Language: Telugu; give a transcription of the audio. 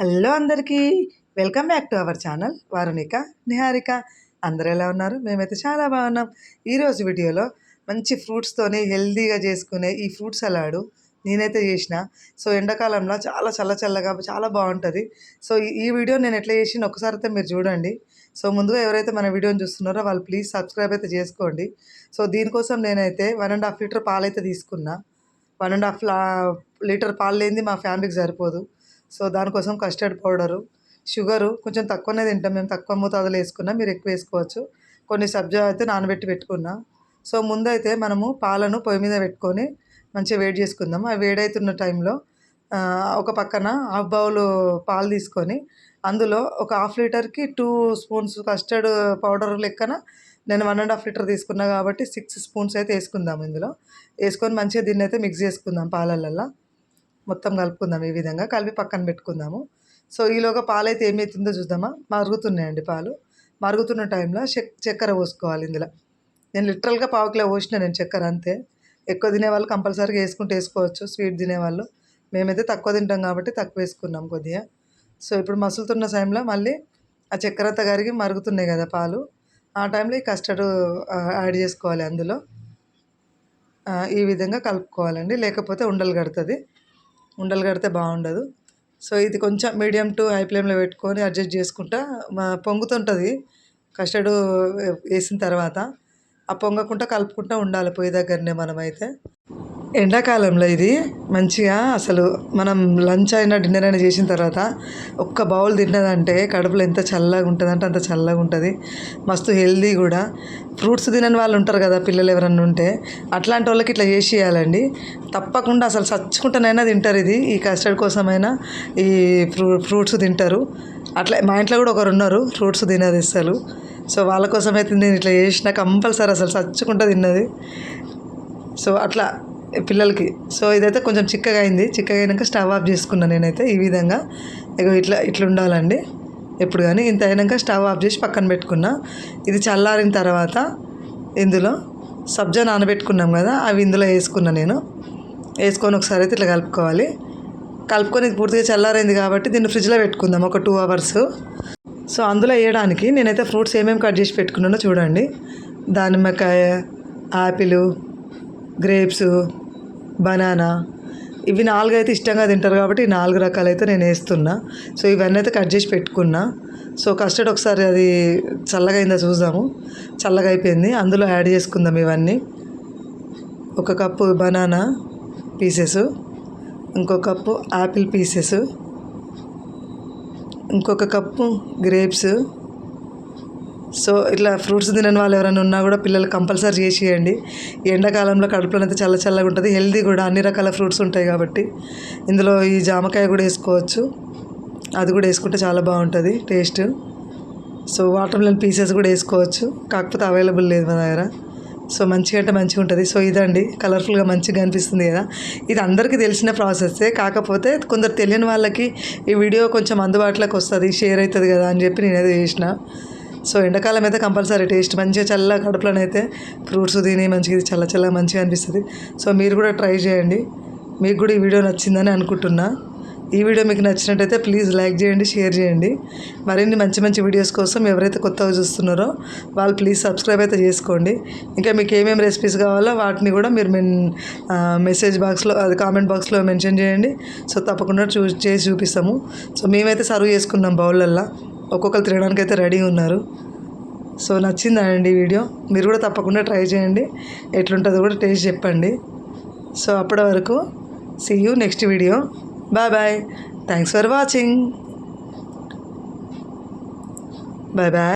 హలో అందరికీ welcome back to our channel Varunika Niharika. అందరూ ఎలా ఉన్నారు? మేమైతే చాలా బాగున్నాం. ఈరోజు వీడియోలో మంచి ఫ్రూట్స్తోనే హెల్తీగా చేసుకునే ఈ ఫ్రూట్ సలాడు నేనైతే చేసిన. సో ఎండాకాలంలో చాలా చల్ల చల్లగా చాలా బాగుంటుంది. సో ఈ- ఈ వీడియో నేను ఎట్లా చేసిన ఒకసారి అయితే మీరు చూడండి. సో ముందుగా ఎవరైతే మన వీడియోని చూస్తున్నారో వాళ్ళు ప్లీజ్ సబ్స్క్రైబ్ అయితే చేసుకోండి. సో దీనికోసం నేనైతే వన్ అండ్ హాఫ్ లీటర్ పాలు అయితే తీసుకున్నా. వన్ అండ్ హాఫ్ లీటర్ పాలు లేనిది మా ఫ్యామిలీకి సరిపోదు. సో దానికోసం కస్టర్డ్ పౌడరు షుగరు కొంచెం తక్కువనే తింటాం. మేము తక్కువ మోతాదులో వేసుకున్నా మీరు ఎక్కువ వేసుకోవచ్చు. కొన్ని సబ్జా అయితే నానబెట్టి పెట్టుకున్నా. సో ముందైతే మనము పాలను పొయ్యి మీద పెట్టుకొని మంచిగా వేడి చేసుకుందాం. ఆ వేడైతున్న టైంలో ఒక పక్కన హాఫ్ బౌల్ పాలు తీసుకొని అందులో ఒక హాఫ్ లీటర్కి టూ స్పూన్స్ కస్టర్డ్ పౌడర్ లెక్కన నేను వన్ అండ్ హాఫ్ లీటర్ తీసుకున్నా కాబట్టి సిక్స్ స్పూన్స్ అయితే వేసుకుందాం ఇందులో. వేసుకొని మంచిగా దీన్ని అయితే మిక్స్ చేసుకుందాం పాలల్లో. మొత్తం కలుపుకుందాం ఈ విధంగా. కలిపి పక్కన పెట్టుకుందాము. సో ఈలోగా పాలు అయితే ఏమవుతుందో చూద్దామా? మరుగుతున్నాయండి పాలు. మరుగుతున్న టైంలో చెక్ చక్కెర పోసుకోవాలి ఇందులో. నేను లిటరల్గా పావు కిలో పోసిన నేను చక్కెర అంతే. ఎక్కువ తినేవాళ్ళు కంపల్సరీగా వేసుకుంటే వేసుకోవచ్చు. స్వీట్ తినేవాళ్ళు. మేమైతే తక్కువ తింటాం కాబట్టి తక్కువ వేసుకున్నాం కొద్దిగా. సో ఇప్పుడు మసులుతున్న టైంలో మళ్ళీ ఆ చక్కెర అంతా కరిగి మరుగుతున్నాయి కదా పాలు. ఆ టైంలో ఈ కస్టర్డ్ యాడ్ చేసుకోవాలి అందులో. ఈ విధంగా కలుపుకోవాలండి. లేకపోతే ఉండలు కడుతుంది. ఉండలు కడితే బాగుండదు. సో ఇది కొంచెం మీడియం టు హై ఫ్లేమ్లో పెట్టుకొని అడ్జస్ట్ చేసుకుంటా పొంగుతుంటుంది. కస్టర్డ్ వేసిన తర్వాత ఆ పొంగకుండా కలుపుకుంటూ ఉండాలి పొయ్యి దగ్గరనే మనమైతే. ఎండాకాలంలో ఇది మంచిగా అసలు మనం లంచ్ అయినా డిన్నర్ అయినా చేసిన తర్వాత ఒక్క బౌల్ తిన్నదంటే కడుపులో ఎంత చల్లగా ఉంటుంది అంటే అంత చల్లగా ఉంటుంది. మస్తు హెల్దీ కూడా. ఫ్రూట్స్ తినని వాళ్ళు ఉంటారు కదా పిల్లలు ఎవరన్నా ఉంటే అట్లాంటి వాళ్ళకి ఇట్లా చేసి ఇవ్వాలండి తప్పకుండా అసలు చచ్చుకుంటానైనా తింటారు ఇది. ఈ కస్టర్డ్ కోసమైనా ఈ ఫ్రూ ఫ్రూట్స్ తింటారు. అట్లా మా ఇంట్లో కూడా ఒకరు ఉన్నారు ఫ్రూట్స్ తినది అసలు. సో వాళ్ళ కోసం అయితే నేను ఇట్లా చేసిన కంపల్సరీ అసలు చచ్చుకుంటా తిన్నది. సో అట్లా పిల్లలకి. సో ఇదైతే కొంచెం చిక్కగా అయింది. చిక్కగా అయినాక స్టవ్ ఆఫ్ చేసుకున్నాను నేనైతే ఈ విధంగా. ఇక ఇట్లా ఇట్లా ఉండాలండి. ఎప్పుడు కానీ ఇంత అయినాక స్టవ్ ఆఫ్ చేసి పక్కన పెట్టుకున్నా. ఇది చల్లారిన తర్వాత ఇందులో సబ్జా నానబెట్టుకున్నాం కదా అవి ఇందులో వేసుకున్నా నేను. వేసుకొని ఒకసారి అయితే ఇట్లా కలుపుకోవాలి. కలుపుకొని ఇది పూర్తిగా చల్లారైంది కాబట్టి దీన్ని ఫ్రిడ్జ్లో పెట్టుకుందాం ఒక టూ అవర్స్. సో అందులో వేయడానికి నేనైతే ఫ్రూట్స్ ఏమేమి కట్ చేసి పెట్టుకున్నానో చూడండి. దానిమ్మకాయ యాపిల్ గ్రేప్స్ బనానా. ఇవి నాలుగు అయితే ఇష్టంగా తింటారు కాబట్టి నాలుగు రకాలు అయితే నేను వేస్తున్నా. సో ఇవన్నీ అయితే కట్ చేసి పెట్టుకున్నా. సో కస్టర్డ్ ఒకసారి అది చల్లగా చూద్దాము. చల్లగా అయిపోయింది అందులో యాడ్ చేసుకుందాం ఇవన్నీ. ఒక కప్పు బనానా పీసెస్. ఇంకో కప్పు యాపిల్ పీసెస్. ఇంకొక కప్పు గ్రేప్స్. సో ఇట్లా ఫ్రూట్స్ తినని వాళ్ళు ఎవరైనా ఉన్నా కూడా పిల్లలు కంపల్సరీ చేసేయండి. ఎండాకాలంలో కడుపులో అయితే చల్ల చల్లగా ఉంటుంది. హెల్దీ కూడా అన్ని రకాల ఫ్రూట్స్ ఉంటాయి కాబట్టి. ఇందులో ఈ జామకాయ కూడా వేసుకోవచ్చు. అది కూడా వేసుకుంటే చాలా బాగుంటుంది taste. So watermelon pieces కూడా వేసుకోవచ్చు. కాకపోతే అవైలబుల్ లేదు మా దగ్గర. సో మంచిగా అంటే మంచిగా ఉంటుంది. సో ఇదండి. కలర్ఫుల్గా మంచిగా అనిపిస్తుంది కదా. ఇది అందరికీ తెలిసిన ప్రాసెస్సే కాకపోతే కొందరు తెలియని వాళ్ళకి ఈ వీడియో కొంచెం అందుబాటులోకి వస్తుంది షేర్ అవుతుంది కదా అని చెప్పి నేను ఏదో చేసిన. సో ఎండాకాలం అయితే కంపల్సరీ టేస్ట్. మంచిగా చల్ల కడుపులోనైతే ఫ్రూట్స్ తిని మంచిగా చల్ల చల్ల చల్లగా మంచిగా అనిపిస్తుంది. సో మీరు కూడా ట్రై చేయండి. మీకు కూడా ఈ వీడియో నచ్చిందని అనుకుంటున్నా. ఈ వీడియో మీకు నచ్చినట్టయితే ప్లీజ్ లైక్ చేయండి షేర్ చేయండి. మరిన్ని మంచి మంచి వీడియోస్ కోసం ఎవరైతే కొత్తగా చూస్తున్నారో వాళ్ళు ప్లీజ్ సబ్స్క్రైబ్ అయితే చేసుకోండి. ఇంకా మీకు ఏమేమి రెసిపీస్ కావాలో వాటిని కూడా మీరు మెన్ మెసేజ్ బాక్స్లో అది కామెంట్ బాక్స్లో మెన్షన్ చేయండి. సో తప్పకుండా చూ చేసి చూపిస్తాము. సో మేమైతే సర్వ్ చేసుకున్నాం బౌల్లల్లో ఒక్కొక్కరు తినడానికి అయితే రెడీ ఉన్నారు. సో నచ్చిందా అండి వీడియో. మీరు కూడా తప్పకుండా ట్రై చేయండి. ఎట్లుంటుందో కూడా టేస్ట్ చెప్పండి. సో అప్పటి వరకు see you next video bye bye thanks for watching bye bye